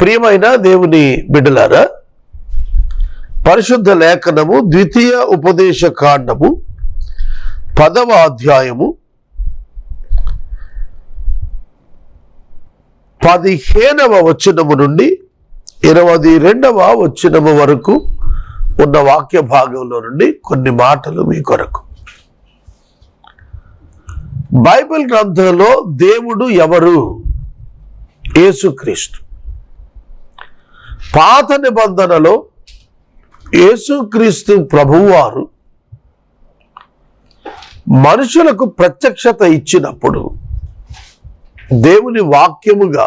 ప్రియమైన దేవుని బిడ్డలారా పరిశుద్ధ లేఖనము ద్వితీయ ఉపదేశ కాండము పదవ అధ్యాయము పదిహేనవ వచనము నుండి ఇరవై రెండవ వచనము వరకు ఉన్న వాక్య భాగంలో నుండి కొన్ని మాటలు మీ కొరకు. బైబిల్ గ్రంథంలో దేవుడు ఎవరు? యేసుక్రీస్తు. పాత నిబంధనలో యేసుక్రీస్తు ప్రభువారు మనుషులకు ప్రత్యక్షత ఇచ్చినప్పుడు దేవుని వాక్యముగా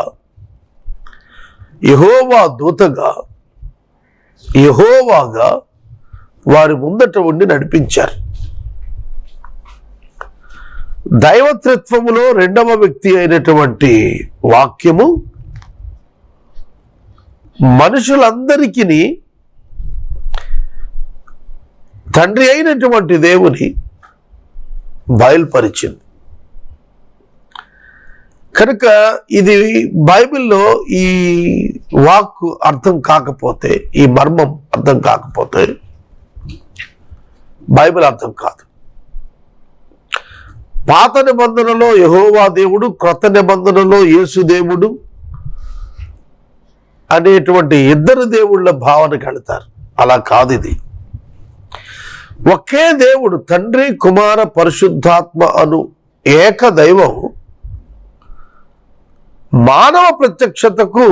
యహోవా దూతగా యహోవాగా వారి ముందట ఉండి నడిపించారు. దైవతృత్వములో రెండవ వ్యక్తి అయినటువంటి వాక్యము మనుషులందరికీ తండ్రి అయినటువంటి దేవుని బయలుపరిచింది. కనుక ఇది బైబిల్లో ఈ వాక్ అర్థం కాకపోతే ఈ మర్మం అర్థం కాకపోతే బైబిల్ అర్థం కాదు. పాత నిబంధనలో యహోవా దేవుడు క్రొత్త నిబంధనలో యేసు దేవుడు అనేటువంటి ఇద్దరు దేవుళ్ళ భావన కడతారు. అలా కాదు ఇది. ఒకే దేవుడు తండ్రి కుమార పరిశుద్ధాత్మ అను ఏక దైవం మానవ ప్రత్యక్షతకు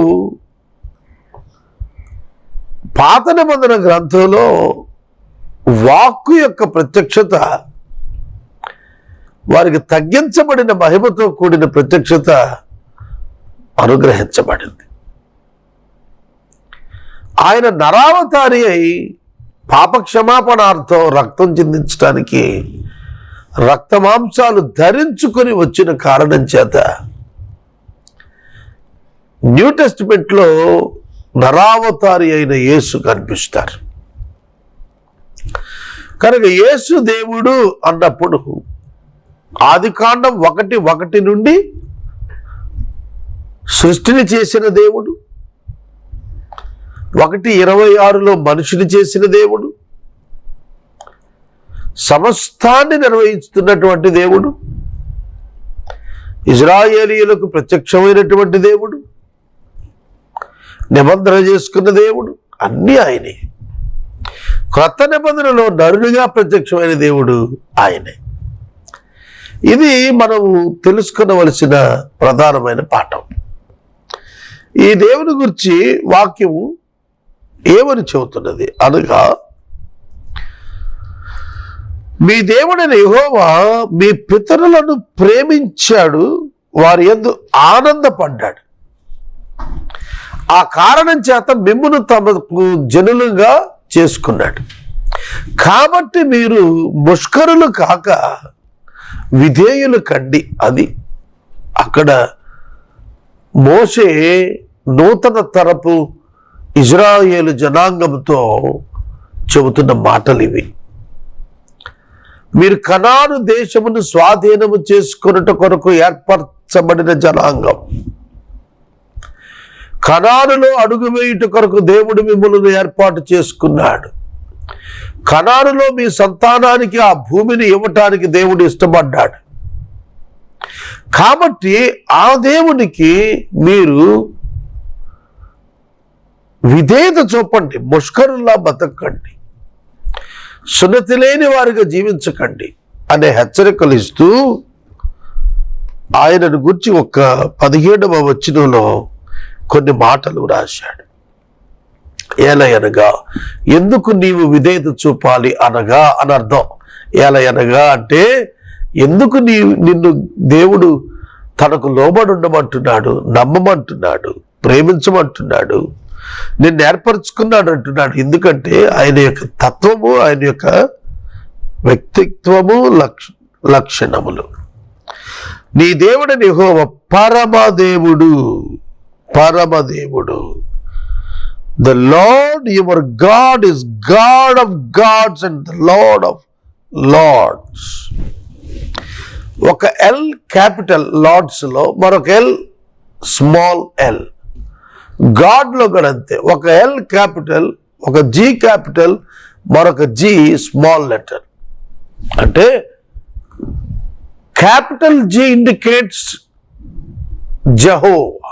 పాత నిబంధన గ్రంథంలో వాక్కు యొక్క ప్రత్యక్షత వారికి తగ్గించబడిన మహిమతో కూడిన ప్రత్యక్షత అనుగ్రహించబడింది. ఆయన నరావతారి అయి పాపక్షమాపణార్థం రక్తం చిందించడానికి రక్తమాంసాలు ధరించుకొని వచ్చిన కారణం చేత న్యూ టెస్టిమెంట్లో నరావతారి అయిన యేసు కనిపిస్తారు. కనుక యేసు దేవుడు అన్నప్పుడు ఆదికాండం ఒకటి ఒకటి నుండి సృష్టిని చేసిన దేవుడు ఒకటి ఇరవై ఆరులో మనుషుని చేసిన దేవుడు సమస్తాన్ని నిర్వహిస్తున్నటువంటి దేవుడు ఇజ్రాయేలీలకు ప్రత్యక్షమైనటువంటి దేవుడు నిబంధన చేసుకున్న దేవుడు అన్నీ ఆయనే. క్రొత్త నిబంధనలో నరునిగా ప్రత్యక్షమైన దేవుడు ఆయనే. ఇది మనము తెలుసుకునవలసిన ప్రధానమైన పాఠం. ఈ దేవుని గురించి వాక్యము ఏమని చెబుతున్నది? అనగా మీ దేవుడైన యహోవా మీ పితరులను ప్రేమించాడు వారి ఎందు ఆనందపడ్డాడు. ఆ కారణం చేత మిమ్మును తమకు జనులుగా చేసుకున్నాడు. కాబట్టి మీరు ముష్కరులు కాక విధేయులు కండి అది అక్కడ మోసే నూతన తరపు ఇజ్రాయేలు జనాంగంతో చెబుతున్న మాటలు ఇవి. మీరు కనాను దేశమును స్వాధీనము చేసుకున్నట కొరకు ఏర్పరచబడిన జనాంగం. కనానులో అడుగు వేయుట కొరకు దేవుడు మిమ్మల్ని ఏర్పాటు చేసుకున్నాడు. కనానులో మీ సంతానానికి ఆ భూమిని ఇవ్వటానికి దేవుడు ఇష్టపడ్డాడు. కాబట్టి ఆ దేవునికి మీరు విధేయత చూపండి ముష్కరుల్లా బతకండి. సున్నతి లేని వారిగా జీవించకండి అనే హెచ్చరికలు ఇస్తూ ఆయనను గురించి ఒక పదిహేడవ వచనంలో కొన్ని మాటలు రాశాడు. ఏలయనగా ఎందుకు నీవు విధేయత చూపాలి అనగా? అని అర్థం. ఏలయనగా అంటే ఎందుకు నీ నిన్ను దేవుడు తనకు లోబడి ఉండమంటున్నాడు నమ్మమంటున్నాడు ప్రేమించమంటున్నాడు నిన్ను ఏర్పరచుకున్నాడు అంటున్నాడు. ఎందుకంటే ఆయన యొక్క తత్వము ఆయన యొక్క వ్యక్తిత్వము లక్ష లక్షణములు. నీ దేవుడు యెహోవ పరమదేవుడు పరమదేవుడు. The Lord your God is God of gods and the Lord of lords ఒక ఎల్ క్యాపిటల్ లార్డ్స్లో మరొక ఎల్ స్మాల్ ఎల్ గాడ్లో కూడా అంతే. ఒక ఎల్ క్యాపిటల్ ఒక జీ క్యాపిటల్ మరొక జీ స్మాల్ లెటర్. అంటే capital G indicates Jehovah.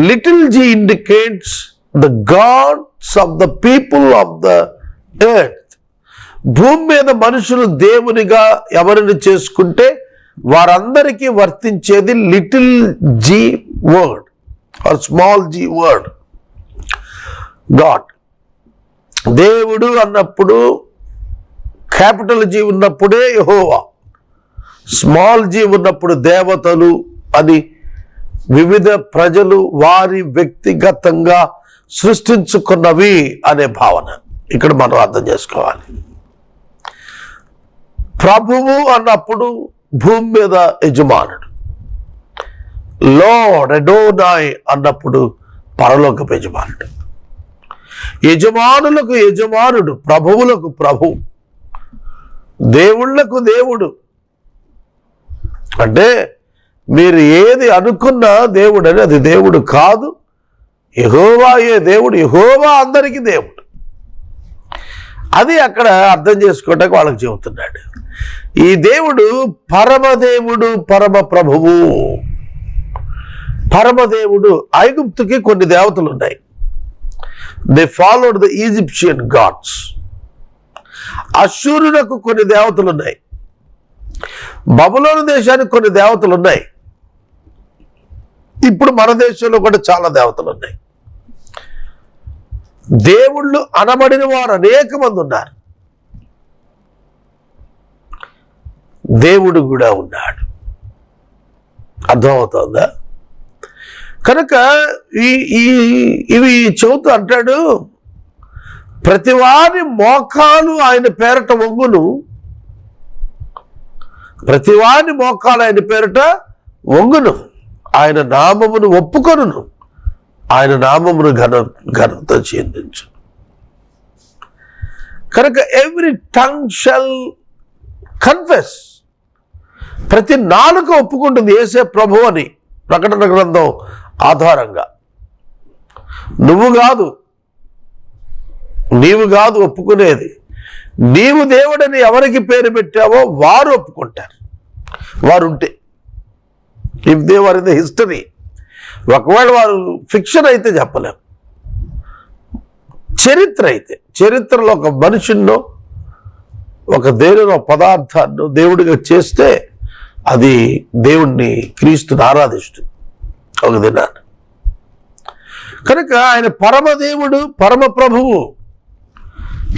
Little G indicates the gods of the people of the earth. భూమి మీద మనుషులు దేవునిగా ఎవరిని చేసుకుంటే వారందరికీ వర్తించేది little G word. Or small G word. God. దేవుడు అన్నప్పుడు క్యాపిటల్ జీ ఉన్నప్పుడే యహోవా. స్మాల్ జీ ఉన్నప్పుడు దేవతలు అని వివిధ ప్రజలు వారి వ్యక్తిగతంగా సృష్టించుకున్నవి అనే భావన. ఇక్కడ మనం అర్థం చేసుకోవాలి. ప్రభువు అన్నప్పుడు భూమి మీద యజమానుడు. లోడ్ ఎడోనాయ్ అన్నప్పుడు పరలోక యజమానుడు. యజమానులకు యజమానుడు ప్రభువులకు ప్రభు. దేవుళ్ళకు దేవుడు. అంటే మీరు ఏది అనుకున్నా దేవుడు అని అది దేవుడు కాదు. యహోవా ఏ దేవుడు యహోవా అందరికీ దేవుడు. అది అక్కడ అర్థం చేసుకోవటానికి వాళ్ళకి చెబుతున్నాడు. ఈ దేవుడు పరమదేవుడు పరమ ప్రభువు పరమదేవుడు ఐగుప్తుకి కొన్ని దేవతలు ఉన్నాయి they followed the Egyptian gods అశూరులకు కొన్ని దేవతలు ఉన్నాయి బబులోని దేశానికి కొన్ని దేవతలు ఉన్నాయి ఇప్పుడు మన దేశంలో కూడా చాలా దేవతలు ఉన్నాయి దేవుళ్ళు అనబడిన వారు అనేక మంది ఉన్నారు. దేవుడు కూడా ఉన్నాడు. అర్థమవుతుందా? కనుక ఈ ఈ ఇవి చెబుతూ అంటాడు ప్రతివారి మోకాలు ఆయన పేరట వంగును. ప్రతివాని మోకాలు ఆయన పేరట వంగును. ఆయన నామమును ఒప్పుకొనును. ఆయన నామమును ఘన ఘనత చెందించు. కనుక ఎవ్రీ టంగ్ షల్ కన్ఫెస్ ప్రతి నాలుక ఒప్పుకుంటుంది ఏసే ప్రభు అని ప్రకటన గ్రంథం ఆధారంగా. నువ్వు కాదు. నీవు కాదు ఒప్పుకునేది. నీవు దేవుడని ఎవరికి పేరు పెట్టావో వారు ఒప్పుకుంటారు. వారు ఉంటే if they were in the history. ఒకవేళ వారు ఫిక్షన్ అయితే చెప్పలేము చరిత్ర అయితే. చరిత్రలో ఒక మనిషినో ఒక దేవుని పదార్థాన్ని దేవుడిగా చేస్తే అది దేవుణ్ణి క్రీస్తుని ఆరాధిస్తుంది. ఒక దినాన్ని కనుక ఆయన పరమదేవుడు పరమ ప్రభువు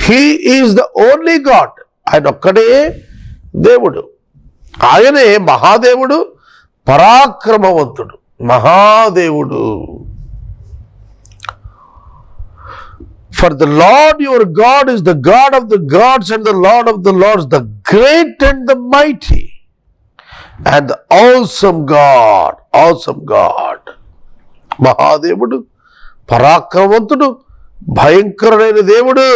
he is the only God ఆయన ఒక్కడే దేవుడు ఆయనే మహాదేవుడు పరాక్రమవంతుడు మహాదేవుడు for the Lord your God is the God of the gods and the Lord of the lords the great and the mighty and the awesome God awesome God. మహాదేవుడు పరాక్రమవంతుడు భయంకరుడైన దేవుడు.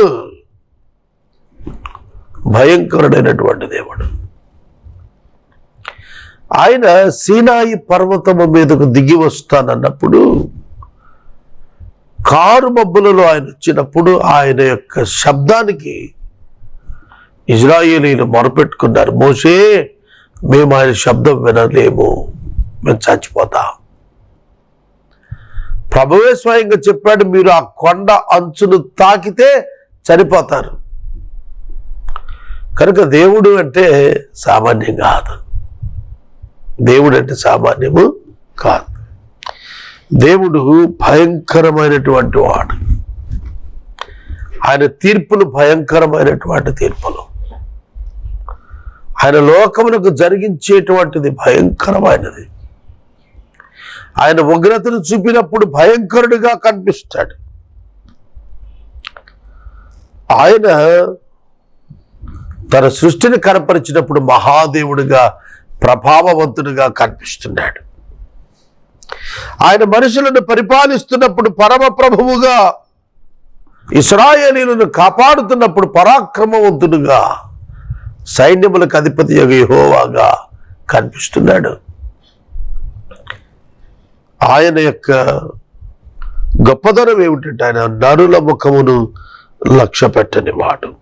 భయంకరుడైనటువంటి దేవుడు. ఆయన సీనాయి పర్వతము మీదకు దిగి వస్తానన్నప్పుడు కారు మబ్బులలో ఆయన వచ్చినప్పుడు ఆయన యొక్క శబ్దానికి ఇజ్రాయేలీలు మొరపెట్టుకున్నారు మోసే మేము ఆయన శబ్దం వినలేము. మేము చచ్చిపోతాం. ప్రభువే స్వయంగా చెప్పాడు మీరు ఆ కొండ అంచును తాకితే చనిపోతారు. కనుక దేవుడు అంటే సామాన్యం కాదు. దేవుడు అంటే సామాన్యము కాదు. దేవుడు భయంకరమైనటువంటి వాడు. ఆయన తీర్పులు భయంకరమైనటువంటి తీర్పులు. ఆయన లోకమునకు జరిగించేటువంటిది భయంకరమైనది. ఆయన ఉగ్రతను చూపినప్పుడు భయంకరుడిగా కనిపిస్తాడు. ఆయన తన సృష్టిని కనపరిచినప్పుడు మహాదేవుడిగా ప్రభావవంతుడిగా కనిపిస్తున్నాడు. ఆయన మనుషులను పరిపాలిస్తున్నప్పుడు పరమ ప్రభువుగా ఇస్రాయేలీలను కాపాడుతున్నప్పుడు పరాక్రమవంతుడుగా సైన్యములకు అధిపతి యెహోవాగా కనిపిస్తున్నాడు. ఆయన యొక్క గొప్పదనం ఏమిటంటే ఆయన నరుల ముఖమును లక్ష్య పెట్టని వాడు.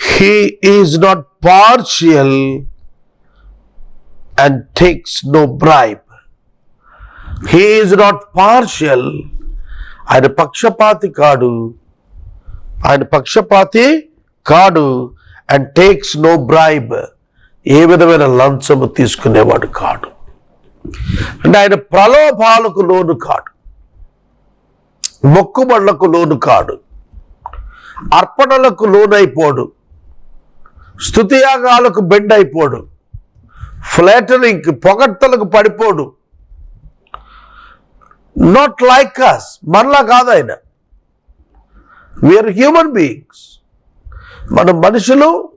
He is not partial and takes no bribe he is not partial ఆయన పక్షపాతి కాడు. ఆయన పక్షపాతి కాడు అండ్ టేక్స్ నో బ్రైబ్ ఏ విధమైన లంచము తీసుకునేవాడు కాడు. అంటే ఆయన ప్రలోభాలకు లోను కాడు. మొక్కుబళ్ళకు లోను కాడు. అర్పణలకు లోనైపోడు. స్థుతియాగాలకు బెండ్ అయిపోడు ఫ్లాటరింగ్ పొగడ్తలకు పడిపోడు. నాట్ లైక్ అస్ మనలా కాదు ఆయన. వీఆర్ హ్యూమన్ బీయింగ్స్ మన మనుషులు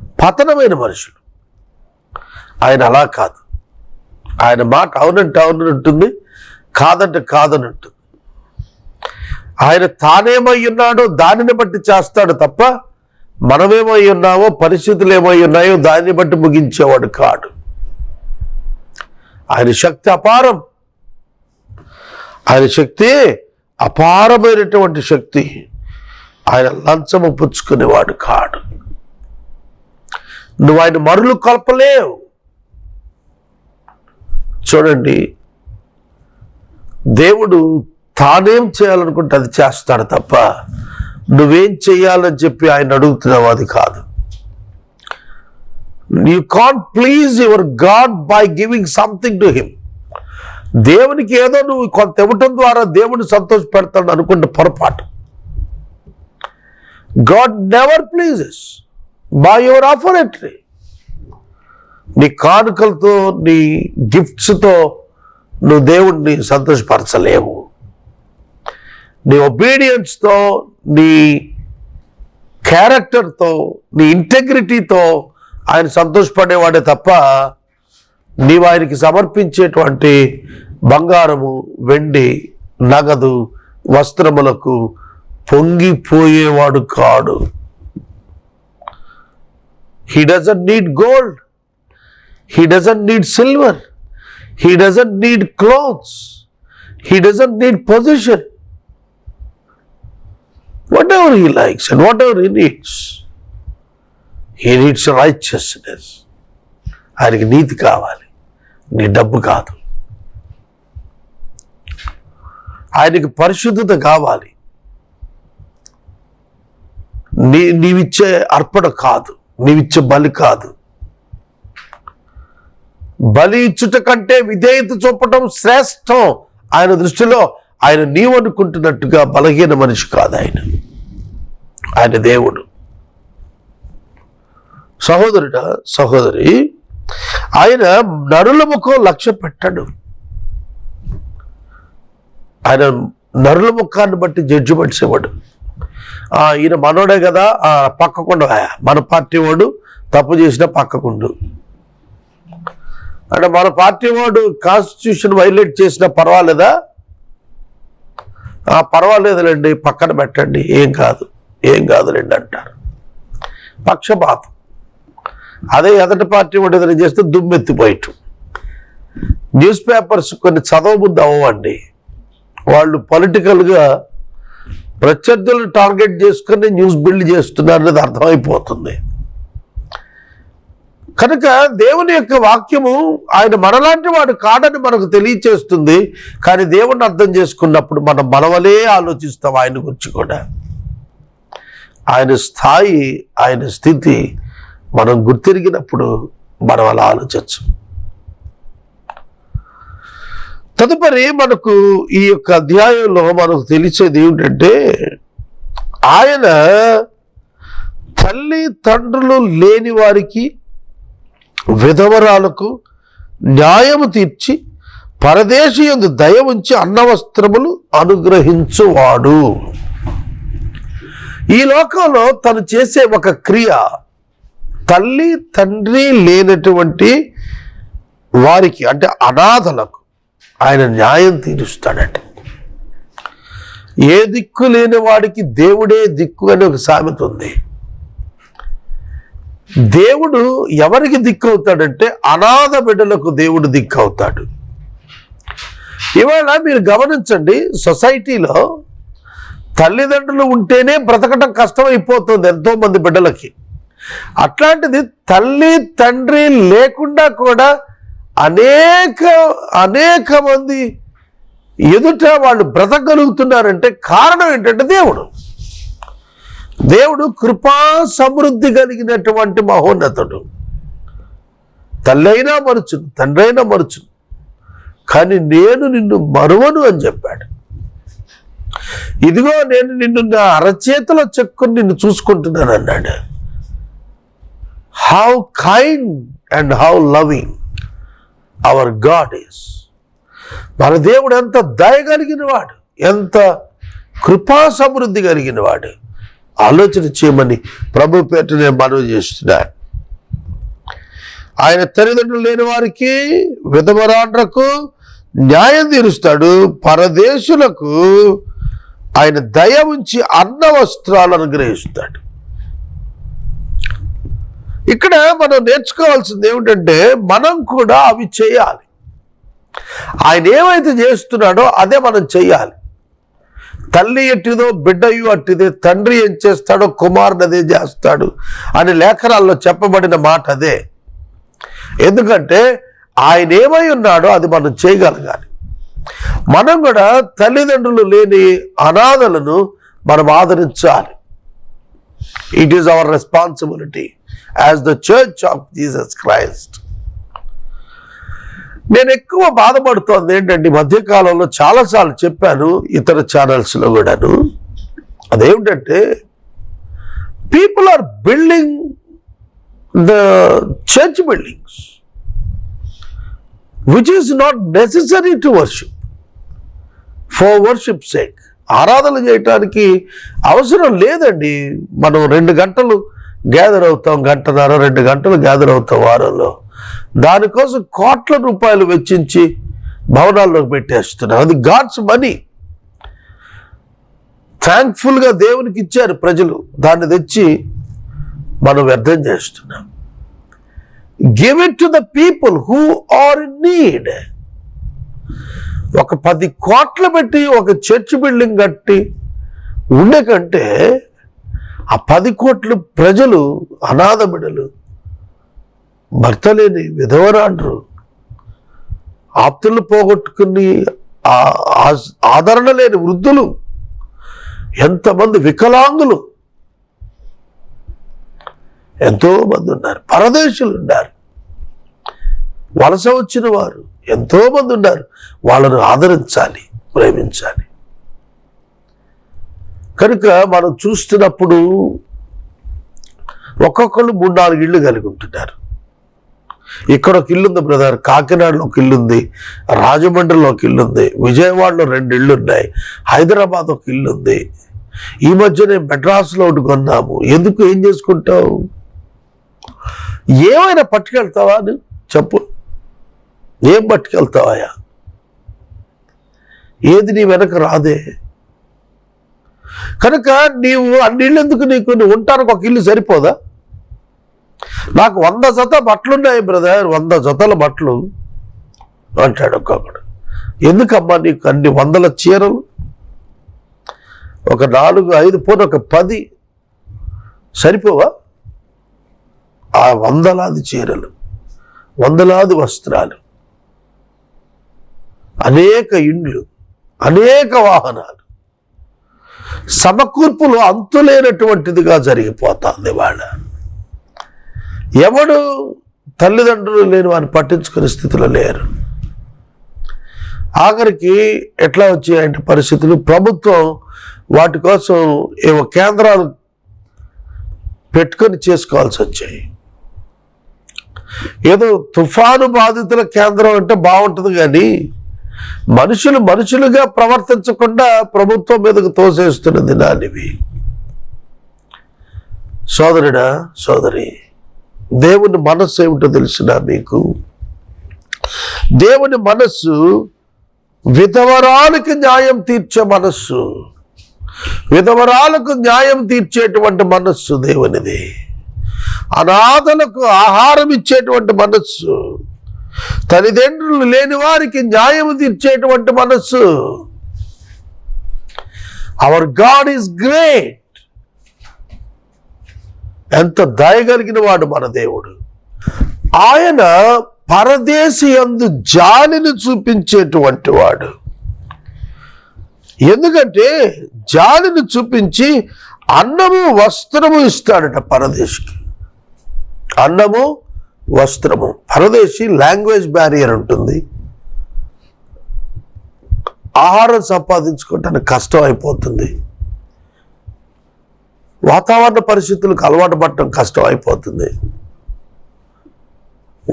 పతనమైన మనుషులు. ఆయన అలా కాదు. ఆయన మాట అవునంటే అవునని ఉంటుంది కాదంటే కాదని ఉంటుంది ఆయన తానేమై ఉన్నాడో దానిని బట్టి చేస్తాడు తప్ప మనమేమై ఉన్నామో పరిస్థితులు ఏమై ఉన్నాయో దాన్ని బట్టి ముగించేవాడు కాడు. ఆయన శక్తి అపారం. ఆయన శక్తి అపారమైనటువంటి శక్తి. ఆయన లంచము పుచ్చుకునేవాడు కాడు. నువ్వు ఆయన మరులు కలపలేవు. చూడండి దేవుడు తానేం చేయాలనుకుంటే అది చేస్తాడు తప్ప నువ్వేం చేయాలని చెప్పి ఆయన అడుగుతున్నావు అది కాదు. You can't please your God by giving something to him దేవునికి ఏదో నువ్వు కొంత ఇవ్వటం ద్వారా దేవుని సంతోష పెడతాడు అనుకుంటే పొరపాటు. God never pleases by your offertory నీ కానుకలతో నీ గిఫ్ట్స్తో నువ్వు దేవుణ్ణి సంతోషపరచలేవు. నీ ఒబీడియన్స్తో నీ క్యారెక్టర్తో నీ ఇంటెగ్రిటీతో ఆయన సంతోషపడేవాడే తప్ప నీవు ఆయనకి సమర్పించేటువంటి బంగారము వెండి నగదు వస్త్రములకు పొంగిపోయేవాడు కాడు. He doesn't need gold he doesn't need silver he doesn't need clothes he doesn't need position whatever he likes and whatever he needs. He needs righteousness. ఆయనకి నీతి కావాలి. నీ డబ్బు కాదు. ఆయనకి పరిశుద్ధత కావాలి. నీ నీవిచ్చే అర్పణ కాదు. నీవిచ్చే బలి కాదు. బలి ఇచ్చుట కంటే విధేయత చూపటం శ్రేష్టం. ఆయన దృష్టిలో ఆయన నీవనుకుంటున్నట్టుగా బలహీన మనిషి కాదు ఆయన. ఆయన దేవుడు. సహోదరుడ సహోదరి ఆయన నరుల ముఖం లక్ష్య పెట్టాడు. ఆయన నరుల ముఖాన్ని బట్టి జడ్జిమెంట్స్ ఇవ్వడు ఈయన మనోడే కదా ఆ, పక్కకుండా మన పార్టీ వాడు తప్పు చేసిన పక్కకుండు. అంటే మన పార్టీ వాడు కాన్స్టిట్యూషన్ వైలేట్ చేసినా పర్వాలేదా? పర్వాలేదులేండి పక్కన పెట్టండి. ఏం కాదు ఏం కాదులేండి అంటారు. పక్షపాతం. అదే ఎదటి పార్టీ వాడు ఏదైనా చేస్తే దుమ్మెత్తిపోయటం. న్యూస్ పేపర్స్ కొన్ని చదవబుద్ధి అవ్వండి. వాళ్ళు పొలిటికల్గా ప్రత్యర్థులను టార్గెట్ చేసుకుని న్యూస్ బిల్డ్ చేస్తున్నారు అనేది అర్థమైపోతుంది. కనుక దేవుని యొక్క వాక్యము ఆయన మనలాంటి వాడు కాడని మనకు తెలియచేస్తుంది కానీ దేవుణ్ణి అర్థం చేసుకున్నప్పుడు మనం మనవలే ఆలోచిస్తాం ఆయన గురించి కూడా. ఆయన స్థాయి ఆయన స్థితి మనం గుర్తిరిగినప్పుడు మనం అలా ఆలోచించం. తదుపరి మనకు ఈ యొక్క అధ్యాయంలో మనకు తెలిసేది ఏమిటంటే ఆయన తల్లి తండ్రులు లేని వారికి విధవరాలకు న్యాయము తీర్చి పరదేశి దయ ఉంచి అన్నవస్త్రములు అనుగ్రహించువాడు. ఈ లోకంలో తను చేసే ఒక క్రియ తల్లి తండ్రి లేనటువంటి వారికి అంటే అనాథలకు ఆయన న్యాయం తీరుస్తాడట. ఏ దిక్కు లేని వాడికి దేవుడే దిక్కు అని ఒక సామెత ఉంది. దేవుడు ఎవరికి దిక్కు అవుతాడంటే అనాథ బిడ్డలకు దేవుడు దిక్కు అవుతాడు ఇవాళ మీరు గమనించండి సొసైటీలో తల్లిదండ్రులు ఉంటేనే బ్రతకటం కష్టమైపోతుంది ఎంతోమంది బిడ్డలకి. అట్లాంటిది తల్లి తండ్రి లేకుండా కూడా అనేక అనేక మంది ఎదుట వాళ్ళు బ్రతకగలుగుతున్నారంటే కారణం ఏంటంటే దేవుడు. దేవుడు కృపా సమృద్ధి కలిగినటువంటి మహోన్నతుడు. తల్లైనా మరుచును తండ్రి అయినా మరుచును. కానీ నేను నిన్ను మరువను అని చెప్పాడు. ఇదిగో నేను నిన్ను నా అరచేతుల చెక్కుని నిన్ను చూసుకుంటున్నాను అన్నాడు. How kind and how loving our God is మన దేవుడు ఎంత దయగలిగిన వాడు ఎంత కృపా సమృద్ధి కలిగిన వాడు ఆలోచన చేయమని ప్రభు పేట నేను మనవి చేస్తున్నా. ఆయన తల్లిదండ్రులు లేని వారికి విధవరాండ్రకు న్యాయం తీరుస్తాడు. పరదేశులకు ఆయన దయ ఉంచి అన్న వస్త్రాలు అనుగ్రహిస్తాడు. ఇక్కడ మనం నేర్చుకోవాల్సింది ఏమిటంటే మనం కూడా అవి చేయాలి. ఆయన ఏమైతే చేస్తున్నాడో అదే మనం చేయాలి. తల్లి ఎట్టిదో బిడ్డయు అట్టిదే తండ్రి ఏం చేస్తాడో కుమారుడు అదే చేస్తాడు అని లేఖనాల్లో చెప్పబడిన మాట అదే. ఎందుకంటే ఆయన ఏమై ఉన్నాడో అది మనం చేయగలగాలి. మనం కూడా తల్లిదండ్రులు లేని అనాథలను మనం ఆదరించాలి. It is our responsibility as the church of Jesus Christ నేను ఎక్కువ బాధపడుతోంది ఏంటంటే మధ్యకాలంలో చాలాసార్లు చెప్పాను ఇతర ఛానల్స్లో కూడాను. అదేమిటంటే people are building the church buildings which is not necessary to worship for worship sake ఆరాధన చేయటానికి అవసరం లేదండి. మనం రెండు గంటలు గ్యాదర్ అవుతాం గంటన్నర రెండు గంటలు గ్యాదర్ అవుతాం వారంలో. దానికోసం కోట్ల రూపాయలు వెచ్చించి భవనాల్లోకి పెట్టేస్తున్నారు. అది గాడ్స్ మనీ. థ్యాంక్ఫుల్గా దేవునికి ఇచ్చారు ప్రజలు. దాన్ని తెచ్చి మనం వ్యర్థం చేస్తున్నాం. Give it to the people who are need ఒక పది కోట్లు పెట్టి ఒక చర్చ్ బిల్డింగ్ కట్టి ఉండే కంటే ఆ పది కోట్లు ప్రజలు అనాథ బిడలు భర్త లేని విధవరాండ్రు ఆప్తులు పోగొట్టుకుని ఆ- ఆదరణ లేని వృద్ధులు ఎంతమంది వికలాంగులు. ఎంతో మంది ఉన్నారు పరదేశులు ఉన్నారు. వలస వచ్చిన వారు ఎంతో మంది ఉన్నారు వాళ్ళను ఆదరించాలి ప్రేమించాలి. కనుక మనం చూస్తున్నప్పుడు ఒక్కొక్కళ్ళు మూడు నాలుగు ఇళ్ళు కలిగి ఉంటున్నారు. ఇక్కడ ఒక ఇల్లు ఉంది బ్రదర్ కాకినాడలో ఒక ఇల్లు ఉంది రాజమండ్రిలో ఒక ఇల్లు ఉంది విజయవాడలో రెండు ఇళ్ళు ఉన్నాయి హైదరాబాద్ ఒక ఇల్లు ఉంది ఈ మధ్యనే మెడ్రాస్లో ఒకటి కొన్నాము. ఎందుకు ఏం చేసుకుంటావు? ఏమైనా పట్టుకెళ్తావా అని చెప్పు. ఏం పట్టుకెళ్తావాయా ఏది నీ వెనక రాదే. కనుక నీవు అన్నిళ్ళు ఎందుకు నీకు? నువ్వు ఉంటానికి ఒక ఇల్లు సరిపోదా? నాకు వంద జత బట్టలున్నాయి బ్రదర్ వంద జతల బట్టలు అంటాడు ఒక్కొక్కడు ఎందుకమ్మా నీకు అన్ని వందల చీరలు? ఒక నాలుగు ఐదు పోను ఒక పది. సరిపోవా? ఆ వందలాది చీరలు వందలాది వస్త్రాలు అనేక ఇండ్లు అనేక వాహనాలు సమకూర్పులు అంతులేనటువంటిదిగా జరిగిపోతుంది వాళ్ళ ఎవడు తల్లిదండ్రులు లేని వారిని పట్టించుకునే స్థితిలో లేరు. ఆఖరికి ఎట్లా వచ్చాయంటే పరిస్థితులు ప్రభుత్వం వాటి కోసం ఏవో కేంద్రాలు పెట్టుకొని చేసుకోవాల్సి వచ్చాయి. ఏదో తుఫాను బాధితుల కేంద్రం అంటే బాగుంటుంది కానీ మనుషులు మనుషులుగా ప్రవర్తించకుండా ప్రభుత్వం మీదకు తోసేస్తున్నది నానివి సోదరుడా సోదరి దేవుని మనస్సు ఏమిటో తెలిసిన మీకు? దేవుని మనస్సు విధవరాలకు న్యాయం తీర్చే మనస్సు. విధవరాలకు న్యాయం తీర్చేటువంటి మనస్సు దేవునిది. అనాథలకు ఆహారం ఇచ్చేటువంటి మనస్సు. తల్లిదండ్రులు లేని వారికి న్యాయం తీర్చేటువంటి మనస్సు. అవర్ గాడ్ ఈస్ గ్రేట్ ఎంత దయగలిగిన వాడు మన దేవుడు. ఆయన పరదేశి అందు జాలిని చూపించేటువంటి వాడు. ఎందుకంటే జాలిని చూపించి అన్నము వస్త్రము ఇస్తాడట పరదేశికి. అన్నము వస్త్రము. పరదేశి లాంగ్వేజ్ బ్యారియర్ ఉంటుంది. ఆహారం సంపాదించుకోవటానికి కష్టం అయిపోతుంది. వాతావరణ పరిస్థితులకు అలవాటు పడటం కష్టం అయిపోతుంది.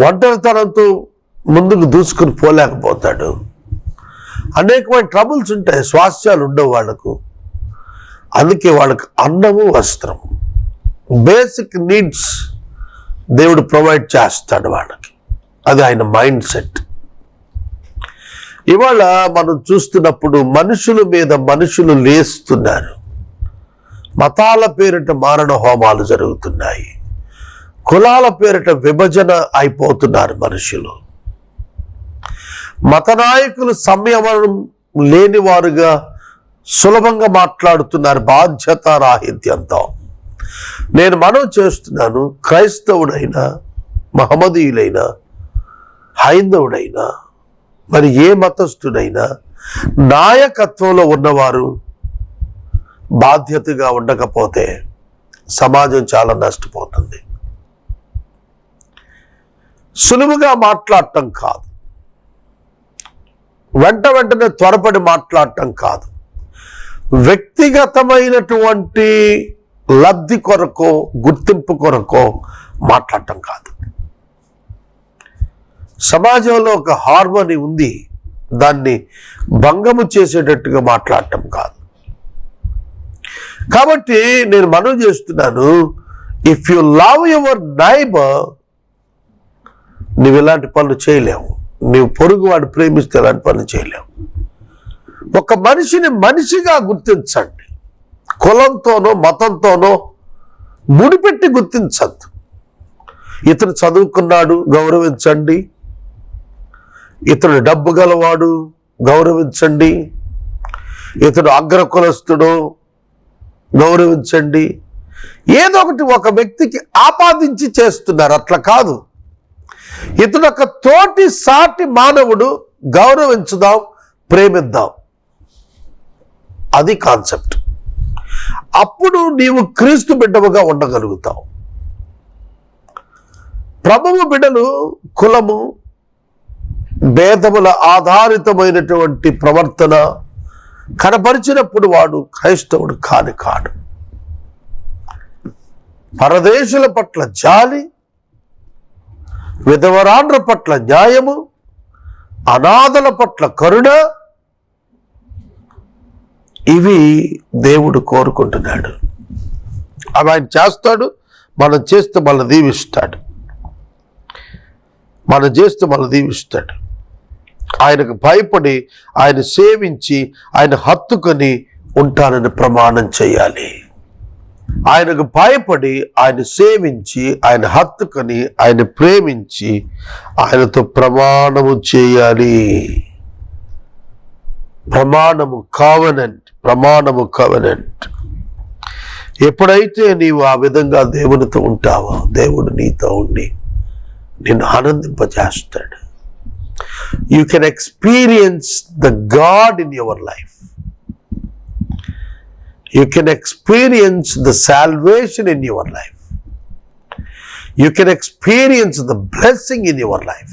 ఒంటరితనంతో ముందుకు దూసుకుని పోలేకపోతాడు. అనేకమైన ట్రబుల్స్ ఉంటాయి స్వాస్థ్యాలు ఉండవు వాళ్ళకు అందుకే వాళ్ళకు అన్నము వస్త్రం. బేసిక్ నీడ్స్ దేవుడు ప్రొవైడ్ చేస్తాడు వాళ్ళకి. అది ఆయన మైండ్ సెట్. ఇవాళ మనం చూస్తున్నప్పుడు మనుషుల మీద మనుషులు లేస్తున్నారు. మతాల పేరిట మారణ హోమాలు జరుగుతున్నాయి. కులాల పేరిట విభజన అయిపోతున్నారు మనుషులు. మత నాయకులు సంయమనం లేనివారుగా సులభంగా మాట్లాడుతున్నారు బాధ్యత రాహిత్యంతో నేను మనం చేస్తున్నాను క్రైస్తవుడైనా మహమ్మదీయులైనా హైందవుడైనా మరి ఏ మతస్థుడైనా నాయకత్వంలో ఉన్నవారు బాధ్యతగా ఉండకపోతే సమాజం చాలా నష్టపోతుంది. సులువుగా మాట్లాడటం కాదు. వెంట వెంటనే త్వరపడి మాట్లాడటం కాదు. వ్యక్తిగతమైనటువంటి లబ్ధి కొరకో గుర్తింపు కొరకో మాట్లాడటం కాదు. సమాజంలో ఒక హార్మోని ఉంది. దాన్ని భంగము చేసేటట్టుగా మాట్లాడటం కాదు. కాబట్టి నేను మనం చేస్తున్నాను if you love your neighbour నువ్వు ఇలాంటి పనులు చేయలేవు. నీవు పొరుగు వాడు ప్రేమిస్తే ఇలాంటి పనులు చేయలేవు. ఒక మనిషిని మనిషిగా గుర్తించండి. కులంతోనో మతంతోనో ముడిపెట్టి గుర్తించద్దు. ఇతను చదువుకున్నాడు గౌరవించండి. ఇతడు డబ్బు గలవాడు గౌరవించండి. ఇతడు అగ్రకులస్తుడు గౌరవించండి. ఏదో ఒకటి ఒక వ్యక్తికి ఆపాదించి చేస్తున్నారు. అట్లా కాదు. ఇతడు ఒక తోటి సాటి మానవుడు గౌరవించుదాం ప్రేమిద్దాం. అది కాన్సెప్ట్. అప్పుడు నీవు క్రీస్తు బిడ్డవుగా ఉండగలుగుతావు. ప్రభువు బిడ్డలు కులము భేదముల ఆధారితమైనటువంటి ప్రవర్తన కనపరిచినప్పుడు వాడు క్రైస్తవుడు కాని కాడు. పరదేశుల పట్ల జాలి విధవరాండ్ర పట్ల న్యాయము అనాథల పట్ల కరుణ ఇవి దేవుడు కోరుకుంటున్నాడు. అవి ఆయన చేస్తాడు మనం చేస్తే మన దీవిస్తాడు. మనం చేస్తే మన దీవిస్తాడు. ఆయనకు భయపడి ఆయన సేవించి ఆయన హత్తుకొని ఉంటానని ప్రమాణం చేయాలి. ఆయనకు భయపడి ఆయన సేవించి ఆయన హత్తుకొని ఆయన ప్రేమించి ఆయనతో ప్రమాణము చేయాలి. ప్రమాణము కావనెంట్ ప్రమాణము కావనెంట్ ఎప్పుడైతే నీవు ఆ విధంగా దేవునితో ఉంటావో దేవుడు నీతో ఉండి నిన్ను ఆనందింపజేస్తాడు. you can experience the God in your life. You can experience the salvation in your life. You can experience the blessing in your life.